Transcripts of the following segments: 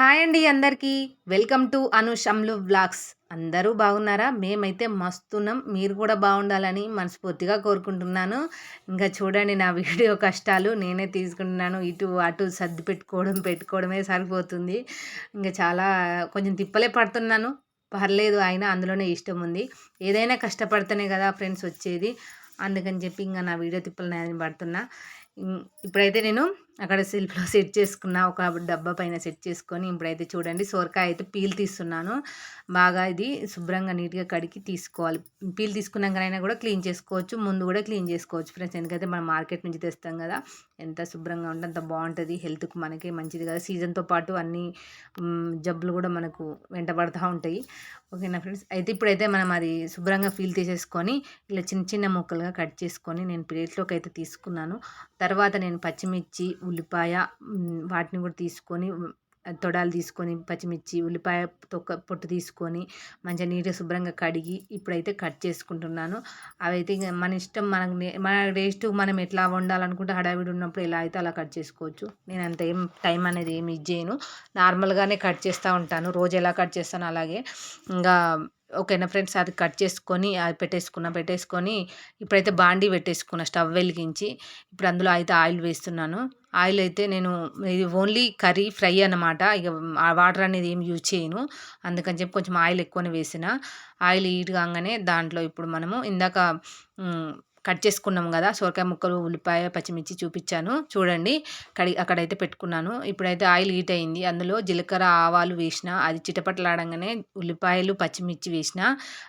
Hi అండి అందరికీ. Welcome to అనుషమ్లు వ్లాగ్స్. అందరూ బాగున్నారా? మేమైతే మస్తున్నాం మీరు కూడా బాగుండాలని మనస్ఫూర్తిగా కోరుకుంటున్నాను. ఇంకా చూడండి నా వీడియో కష్టాలు నేనే తీసుకుంటున్నాను. ఇటు అటు సర్ది పెట్టుకోవడం పెట్టుకోవడమే సరిపోతుంది. ఇంకా చాలా కొంచెం తిప్పలే పడుతున్నాను. పర్లేదు అయినా అందులోనే ఇష్టం ఉంది. ఏదైనా కష్టపడితేనే కదా ఫ్రెండ్స్ వచ్చేది. అందుకని చెప్పి ఇంకా నా వీడియో తిప్పలు నేను పడుతున్నా. ఇప్పుడైతే నేను అక్కడ సెల్ఫ్లో సెట్ చేసుకున్న ఒక డబ్బా పైన సెట్ చేసుకొని ఇప్పుడైతే చూడండి సోరకాయ అయితే పీల్ తీస్తున్నాను. బాగా ఇది శుభ్రంగా నీట్గా కడిగి తీసుకోవాలి. పీల్ తీసుకున్నాకనైనా కూడా క్లీన్ చేసుకోవచ్చు ముందు కూడా క్లీన్ చేసుకోవచ్చు ఫ్రెండ్స్. ఎందుకంటే మనం మార్కెట్ నుంచి తెస్తాం కదా ఎంత శుభ్రంగా ఉంటే అంత బాగుంటుంది హెల్త్కి మనకి మంచిది కదా. సీజన్తో పాటు అన్ని జబ్బులు కూడా మనకు వెంటబడుతూ ఉంటాయి. ఓకేనా ఫ్రెండ్స్? అయితే ఇప్పుడైతే మనం అది శుభ్రంగా ఫీల్ తీసేసుకొని ఇలా చిన్న చిన్న ముక్కలుగా కట్ చేసుకొని నేను ప్లేట్లోకి అయితే తీసుకున్నాను. తర్వాత తర్వాత నేను పచ్చిమిర్చి ఉల్లిపాయ వాటిని కూడా తీసుకొని తొడాలు తీసుకొని పచ్చిమిర్చి ఉల్లిపాయ తొక్క పొట్టు తీసుకొని మంచిగా నీట్గా శుభ్రంగా కడిగి ఇప్పుడైతే కట్ చేసుకుంటున్నాను. అవైతే మన ఇష్టం మనకు మన టేస్ట్ మనం ఎట్లా వండాలనుకుంటే హడావిడి ఉన్నప్పుడు ఎలా అయితే అలా కట్ చేసుకోవచ్చు. నేను అంత ఏం టైం అనేది ఏమి ఇచ్చేయను. నార్మల్గానే కట్ చేస్తూ ఉంటాను. రోజు ఎలా కట్ చేస్తాను అలాగే. ఇంకా ఓకేనా ఫ్రెండ్స్? అది కట్ చేసుకొని అది పెట్టేసుకున్న పెట్టేసుకొని ఇప్పుడైతే బాండీ పెట్టేసుకున్న స్టవ్ వెలిగించి. ఇప్పుడు అందులో అయితే ఆయిల్ వేస్తున్నాను. ఆయిల్ అయితే నేను ఇది ఓన్లీ కర్రీ ఫ్రై అనమాట ఇక వాటర్ అనేది ఏం యూజ్ చేయను. అందుకని చెప్పి కొంచెం ఆయిల్ ఎక్కువనే వేసిన. ఆయిల్ హీట్ కాగానే దాంట్లో ఇప్పుడు మనము ఇందాక కట్ చేసుకున్నాం కదా సొరకాయ ముక్కలు ఉల్లిపాయ పచ్చిమిర్చి చూపించాను. చూడండి కడి అక్కడైతే పెట్టుకున్నాను. ఇప్పుడైతే ఆయిల్ హీట్ అయింది. అందులో జీలకర్ర ఆవాలు వేసిన అది చిటపట్లాడంగానే ఉల్లిపాయలు పచ్చిమిర్చి వేసిన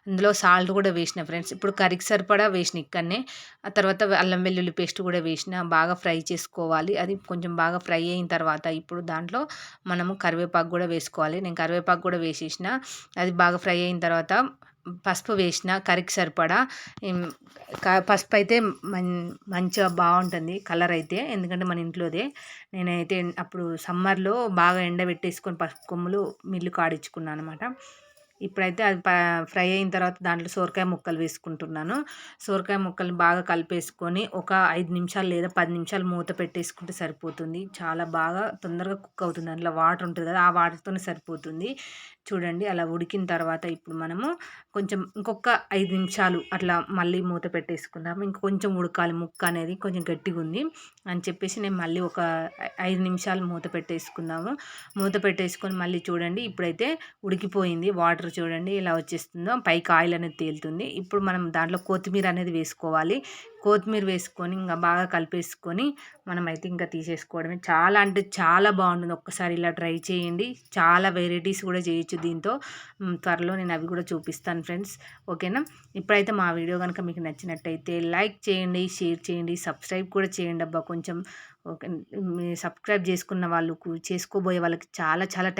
అందులో సాల్ట్ కూడా వేసిన ఫ్రెండ్స్. ఇప్పుడు కర్రీకి సరిపడా వేసిన ఇక్కడనే. ఆ తర్వాత అల్లం వెల్లుల్లి పేస్ట్ కూడా వేసిన బాగా ఫ్రై చేసుకోవాలి. అది కొంచెం బాగా ఫ్రై అయిన తర్వాత ఇప్పుడు దాంట్లో మనము కరివేపాకు కూడా వేసుకోవాలి. నేను కరివేపాకు కూడా వేసేసిన అది బాగా ఫ్రై అయిన తర్వాత పసుపు వేసిన కర్రీకి సరిపడా పసుపు అయితే మంచిగా బాగుంటుంది కలర్ అయితే ఎందుకంటే మన ఇంట్లోదే. నేనైతే అప్పుడు సమ్మర్లో బాగా ఎండబెట్టేసుకొని పసుపు కొమ్ములు మిల్లు కాడించుకున్నాను అనమాట ఇప్పుడైతే అది ఫ్రై అయిన తర్వాత దాంట్లో సోరకాయ ముక్కలు వేసుకుంటున్నాను. సోరకాయ ముక్కలు బాగా కలిపేసుకొని ఒక ఐదు నిమిషాలు లేదా పది నిమిషాలు మూత పెట్టేసుకుంటే సరిపోతుంది. చాలా బాగా తొందరగా కుక్ అవుతుంది. అందులో వాటర్ ఉంటుంది కదా ఆ వాటర్తోనే సరిపోతుంది. చూడండి అలా ఉడికిన తర్వాత ఇప్పుడు మనము కొంచెం ఇంకొక ఐదు నిమిషాలు అట్లా మళ్ళీ మూత పెట్టేసుకుందాము ఇంకొంచెం ఉడకాలి. ముక్క అనేది కొంచెం గట్టిగా ఉంది అని చెప్పేసి నేను మళ్ళీ ఒక ఐదు నిమిషాలు మూత పెట్టేసుకుందాము. మూత పెట్టేసుకొని మళ్ళీ చూడండి ఇప్పుడైతే ఉడికిపోయింది. వాటర్ చూడండి ఇలా వచ్చేస్తుందో. పైకి ఆయిల్ అనేది తేలుతుంది. ఇప్పుడు మనం దాంట్లో కొత్తిమీర అనేది వేసుకోవాలి. కొత్తిమీర వేసుకొని ఇంకా బాగా కలిపేసుకొని మనమైతే ఇంకా తీసేసుకోవడమే. చాలా అంటే చాలా బాగుంటుంది. ఒక్కసారి ఇలా ట్రై చేయండి. చాలా వెరైటీస్ కూడా చేయొచ్చు దీంతో. త్వరలో నేను అవి కూడా చూపిస్తాను ఫ్రెండ్స్. ఓకేనా? ఇప్పుడైతే మా వీడియో కనుక మీకు నచ్చినట్టయితే లైక్ చేయండి షేర్ చేయండి సబ్స్క్రైబ్ కూడా చేయండి అబ్బా కొంచెం. ఓకే సబ్స్క్రైబ్ చేసుకున్న వాళ్ళకు చేసుకోబోయే వాళ్ళకి చాలా చాలా